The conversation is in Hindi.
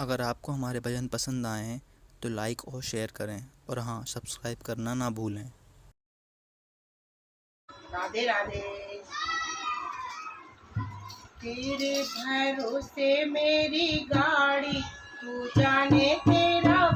अगर आपको हमारे भजन पसंद आए हैं तो लाइक और शेयर करें। और हाँ सब्सक्राइब करना ना भूलें। राधे राधे। तेरे भरोसे मेरी गाड़ी, तू जाने तेरा